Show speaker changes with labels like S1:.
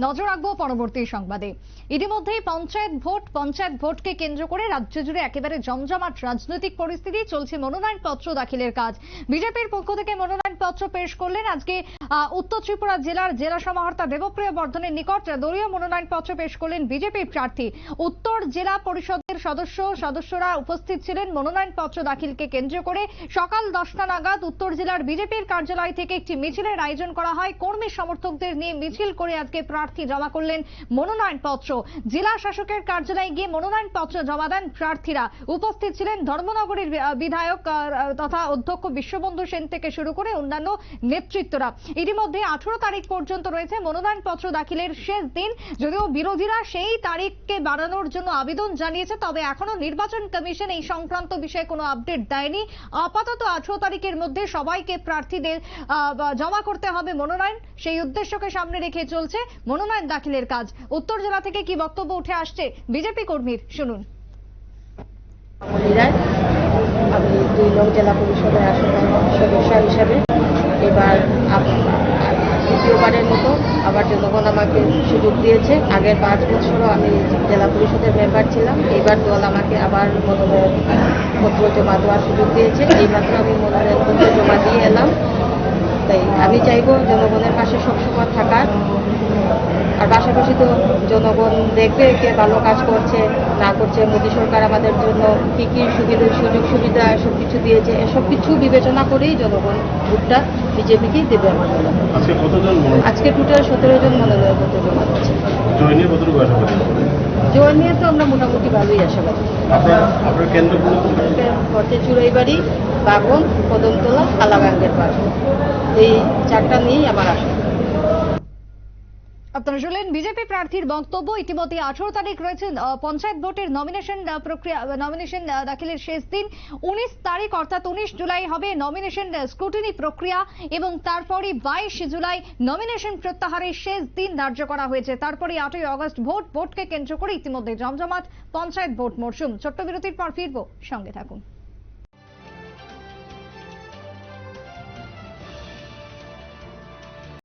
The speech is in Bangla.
S1: নজর রাখব পরবর্তী সংবাদে। ইতিমধ্যেই পঞ্চায়েত ভোট, পঞ্চায়েত ভোটকে কেন্দ্র করে রাজ্য জুড়ে একেবারে জমজমাট রাজনৈতিক পরিস্থিতি, চলছে মনোনয়ন পত্র দাখিলের কাজ। বিজেপির পক্ষ থেকে মনোনয়ন পত্র পেশ করলেন আজকে উত্তর ত্রিপুরা জেলার জেলা সমাহর্তা দেবপ্রিয় বর্ধনের নিকট দলীয় মনোনয়ন পত্র পেশ করলেন বিজেপির প্রার্থী। উত্তর জেলা পরিষদের সদস্য, সদস্যরা উপস্থিত ছিলেন। মনোনয়ন পত্র দাখিলকে কেন্দ্র করে সকাল দশটা নাগাদ উত্তর জেলার বিজেপির কার্যালয় থেকে একটি মিছিলের আয়োজন করা হয়। কর্মী সমর্থকদের নিয়ে মিছিল করে আজকে প্রার্থী জমা করলেন মনোনয়ন পত্র। জেলা শাসকের কার্যালয়ে গিয়ে মনোনয়ন পত্র জমা দেন প্রার্থীরা। উপস্থিত ছিলেন ধর্মনগরীর বিধায়ক তথা অধ্যক্ষ বিশ্ববন্ধু সেন থেকে শুরু করে অন্যান্য নেতৃত্বরা। ইতিমধ্যে আঠারো তারিখ পর্যন্ত রয়েছে মনোনয়ন পত্র দাখিলের শেষ দিন। যদিও বিরোধীরা সেই তারিখকে বাড়ানোর জন্য আবেদন জানিয়েছে, তবে এখনও নির্বাচন কমিশন এই সংক্রান্ত বিষয়ে কোনো আপডেট দেয়নি। আপাতত আঠারো তারিখের মধ্যে সবাইকে প্রার্থীদের জমা করতে হবে মনোনয়ন। সেই উদ্দেশ্যকে সামনে রেখে চলছে মনোনয়ন দাখিলের কাজ। উত্তর জেলা থেকে কি বক্তব্য উঠে আসছে বিজেপি কর্মীর, শুনুন।
S2: আমি দুই নং জেলা পরিষদের আসন সদস্য হিসাবে এবার দ্বিতীয়বারের মতো আবার জনগণ আমাকে সুযোগ দিয়েছে, আগের পাঁচ বছরও আমি জেলা পরিষদের মেম্বার ছিলাম, এইবার দল আমাকে আবার মনোনয়ন পত্র জমা দেওয়ার সুযোগ দিয়েছে। এইমাত্র আমি মনোনয়ন পত্র জমা দিয়ে এলাম। তাই আমি চাইব জনগণের পাশে সবসময় থাকার। আর পাশাপাশি তো জনগণ দেখবে কে ভালো কাজ করছে না করছে মোদী সরকার আমাদের জন্য কি কি সুবিধা সুযোগ সুবিধা সব কিছু দিয়েছে এসব কিছু বিবেচনা করেই জনগণ ভোটটা বিজেপিকেই দেবে আমার মনে হয়।
S3: আজকে
S2: টোটাল সতেরো জন মনোনয়ন পত্র জমা দিচ্ছে।
S3: জয় নিয়ে
S2: তো আমরা মোটামুটি ভালোই আশাবাদী? ঘরতে চুড়াইবাড়ি বাগন কদমতলা কালাগাঙ্গের পাশ এই চারটা নিয়েই আমার আশা।
S1: আপনারা শুনলেন বিজেপি প্রার্থীর বক্তব্য। ইতিমধ্যে আঠারো তারিখ রয়েছে পঞ্চায়েত ভোটের নমিনেশন প্রক্রিয়া নমিনেশন দাখিলের শেষ দিন। উনিশ তারিখ, অর্থাৎ উনিশ জুলাই হবে নমিনেশন স্ক্রুটিনি প্রক্রিয়া এবং তারপরই বাইশ জুলাই নমিনেশন প্রত্যাহারের শেষ দিন ধার্য করা হয়েছে। তারপরে আটই অগস্ট ভোট, ভোটকে কেন্দ্র করে ইতিমধ্যে জমজমাট পঞ্চায়েত ভোট মরশুম। ছোট্ট বিরতির পর ফিরবো, সঙ্গে থাকুন।